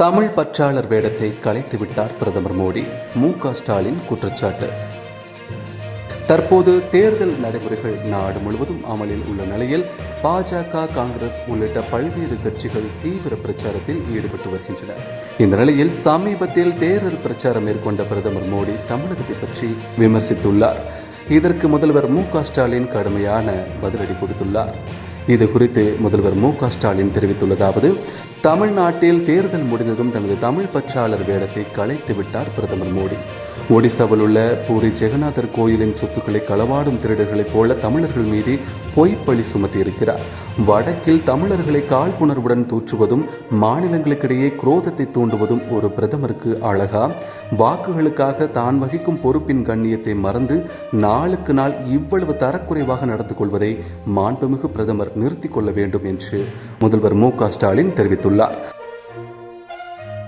தமிழ் பற்றாளர் வேடத்தை கலைத்து விட்டார் பிரதமர் மோடி. மு ஸ்டாலின் குற்றச்சாட்டு. தற்போது தேர்தல் நடைமுறைகள் நாடு முழுவதும் அமலில் உள்ள நிலையில் பாஜக காங்கிரஸ் உள்ளிட்ட பல்வேறு கட்சிகள் தீவிர பிரச்சாரத்தில் ஈடுபட்டு வருகின்றன. இந்த நிலையில் சமீபத்தில் தேர்தல் பிரச்சாரம் மேற்கொண்ட பிரதமர் மோடி தமிழகத்தை பற்றி விமர்சித்துள்ளார். இதற்கு முதல்வர் மு க ஸ்டாலின் கடுமையான பதிலடி கொடுத்துள்ளார். இது குறித்து முதல்வர் மு க ஸ்டாலின் தெரிவித்துள்ளதாவது தமிழ்நாட்டில் தேர்தல் முடிந்ததும் தனது தமிழ் பற்றாளர் வேடத்தை கலைத்து விட்டார் பிரதமர் மோடி. ஒடிசாவில் உள்ள பூரி ஜெகநாதர் கோயிலின் சொத்துக்களை களவாடும் திருடர்களைப் போல தமிழர்கள் மீது பொய்ப்பழி சுமத்தியிருக்கிறார். வடக்கில் தமிழர்களை காழ்ப்புணர்வுடன் தூற்றுவதும் மாநிலங்களுக்கிடையே குரோதத்தை தூண்டுவதும் ஒரு பிரதமருக்கு அழகா? வாக்குகளுக்காக தான் வகிக்கும் பொறுப்பின் கண்ணியத்தை மறந்து நாளுக்கு நாள் இவ்வளவு தரக்குறைவாக நடந்து கொள்வதை மாண்புமிகு பிரதமர் நிறுத்திக் கொள்ள வேண்டும் என்று முதல்வர் மு க ஸ்டாலின் தெரிவித்துள்ளார்.